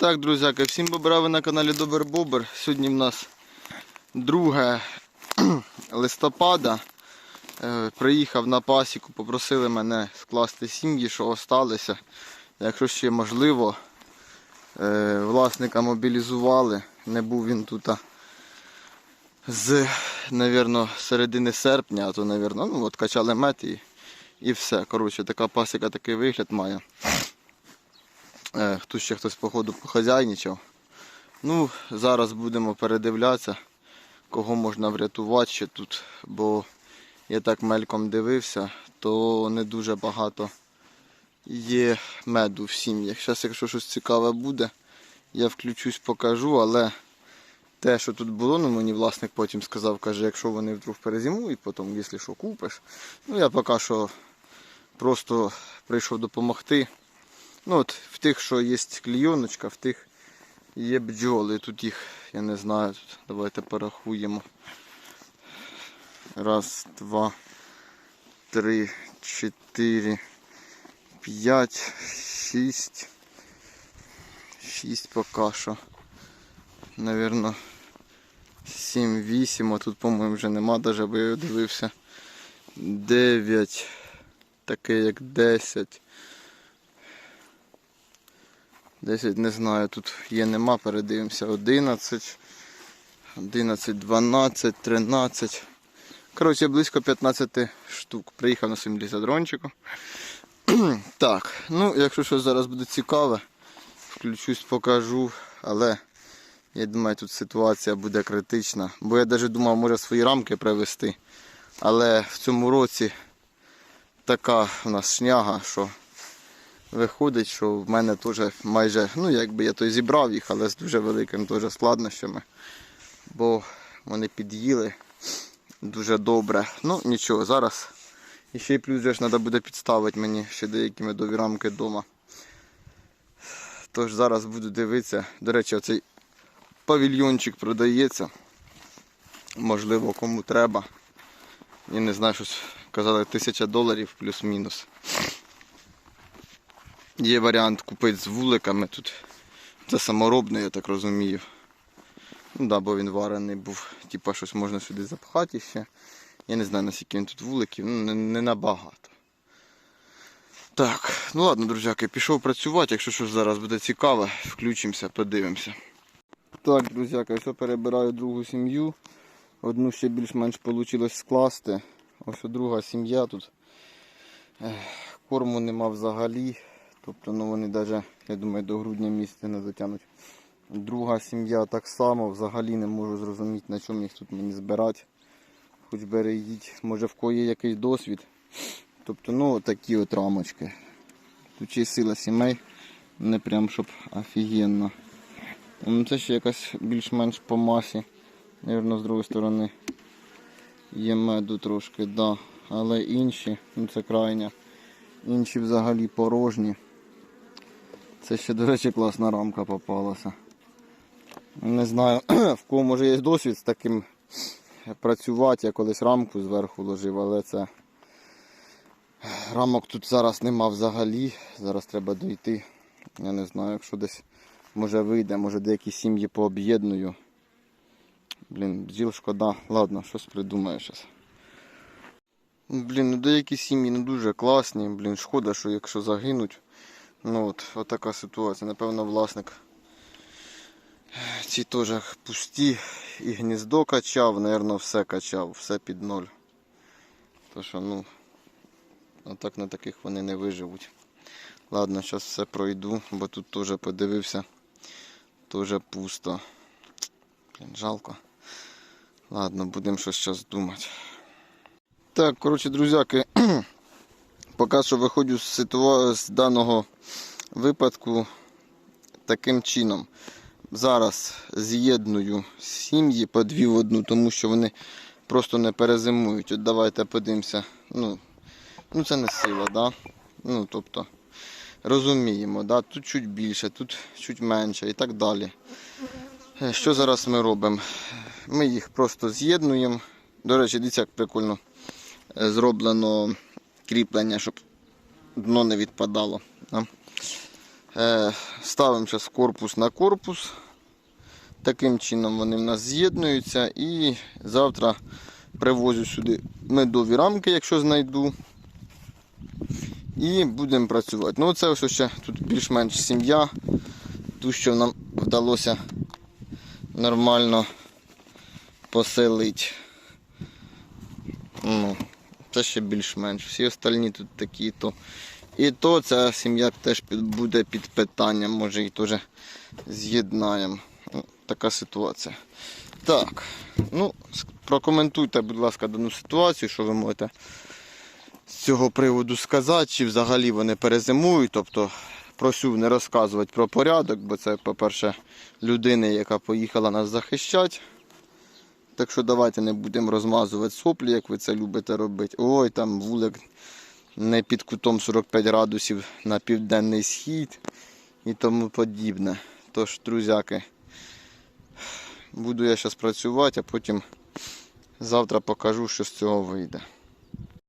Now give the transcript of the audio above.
Так, друзяки, всім бобра, ви на каналі Добер Бобер. Сьогодні в нас 2 листопада. Е, Приїхав на пасіку, попросили мене скласти сім'ї, що осталися. Якщо ще можливо, Е, власника мобілізували. Не був він тут з, навірно, середини серпня, а то, навірно, ну от качали мед і, і все. Коротше, така пасіка такий вигляд має. Е, Тут ще хтось, походу, похазяйничав. Ну, зараз будемо передивлятися, кого можна врятувати ще тут, бо я так мельком дивився, то не дуже багато є меду в сім'ях. Зараз, якщо щось цікаве буде, я включусь, покажу, але те, що тут було, ну мені власник потім сказав, каже, якщо вони вдруг перезимують, потім, якщо що купиш. Ну я поки що просто прийшов допомогти. Ну от в тих, що є клійоночка, в тих є бджоли. Тут їх, я не знаю, тут давайте порахуємо. Раз, два, три, чотири, п'ять, шість. Шість поки що. Навірно, сім, вісім, а тут, по-моєму, вже нема, навіть бо я дивився. Дев'ять, таке як десять. 10 не знаю, тут є нема, передивимося. 11, 11, 12, 13. Коротше, близько 15 штук. Приїхав на своїм лісодрончику. так, ну якщо щось зараз буде цікаве, включусь, покажу, але я думаю, тут ситуація буде критична. Бо я навіть думав, може свої рамки привезти. Але в цьому році така у нас шняга, що Виходить, що в мене теж майже, ну якби я то зібрав їх, але з дуже великими теж складнощами. Бо вони під'їли дуже добре. Ну нічого, зараз. Ще й плюс же ж треба буде підставити мені ще деякі медові рамки вдома. Тож зараз буду дивитися. До речі, оцей павільйончик продається. Можливо, кому треба. Я не знаю, щось казали, тисяча доларів плюс-мінус. Є варіант купити з вуликами тут. Це саморобний, я так розумію. Ну да, бо він варений був. Типа щось можна сюди запхати ще. Я не знаю наскільки він тут вуликів, ну не, не набагато. Так, ну ладно, друзяки, пішов працювати, якщо щось зараз буде цікаве, включимося, подивимося. Так, друзяки, все перебираю другу сім'ю. Одну ще більш-менш вийшло скласти. Ось друга сім'я тут. Корму нема взагалі. Тобто ну вони навіть, я думаю, до грудня місяця не дотягнуть. Друга сім'я так само, взагалі не можу зрозуміти, на чому їх тут мені збирати. Хоч бери їдь, може в є якийсь досвід. Тобто, ну такі от рамочки. Тут ще сила сімей, не прям щоб офігенно. Ну, Це ще якась більш-менш по масі. Навірно, з другої сторони є меду трошки, да. але інші, ну це крайня. Інші взагалі порожні. Це ще, до речі, класна рамка попалася. Не знаю, в кого може є досвід з таким працювати. Я колись рамку зверху ложив, але це рамок тут зараз нема взагалі. Зараз треба дойти. Я не знаю, якщо десь може вийде, може деякі сім'ї пооб'єдную. Блін, бджіл шкода. Ладно, щось придумаю зараз. Блін, ну деякі сім'ї не дуже класні, блін, шкода, що якщо загинуть. Ну от, от така ситуація. Напевно, власник ці теж пусті і гніздо качав, напевно, все качав, все під ноль. То що, ну, отак на таких вони не виживуть. Ладно, зараз все пройду, бо тут теж подивився. Теж пусто. Блін, жалко. Ладно, будемо щось зараз думати. Так, коротше, друзяки, поки що виходжу з, ситуа... з даного випадку таким чином. Зараз з'єдную сім'ї по дві в одну, тому що вони просто не перезимують. От давайте подивимося. Ну, ну це не сила, да? Ну, тобто, розуміємо, да? тут чуть більше, тут чуть менше і так далі. Е, Що зараз ми робимо? Ми їх просто з'єднуємо. До речі, дивіться, як прикольно е, зроблено кріплення, щоб дно не відпадало. Е, ставимо зараз корпус на корпус. Таким чином вони в нас з'єднуються. І завтра привозю сюди медові рамки, якщо знайду. І будемо працювати. Ну це ось ще тут більш-менш сім'я. Ту, що нам вдалося нормально поселити. Ну, це ще більш-менш. Всі остальні тут такі то. І то ця сім'я теж буде під питанням, може її теж з'єднаємо. Ну, така ситуація. Так, ну, прокоментуйте, будь ласка, дану ситуацію, що ви можете з цього приводу сказати, чи взагалі вони перезимують. Тобто просю не розказувати про порядок, бо це, по-перше, людина, яка поїхала нас захищати. Так що давайте не будемо розмазувати соплі, як ви це любите робити. Ой, там вулик не під кутом 45 градусів на південний схід і тому подібне. Тож, друзяки, буду я зараз працювати, а потім завтра покажу, що з цього вийде.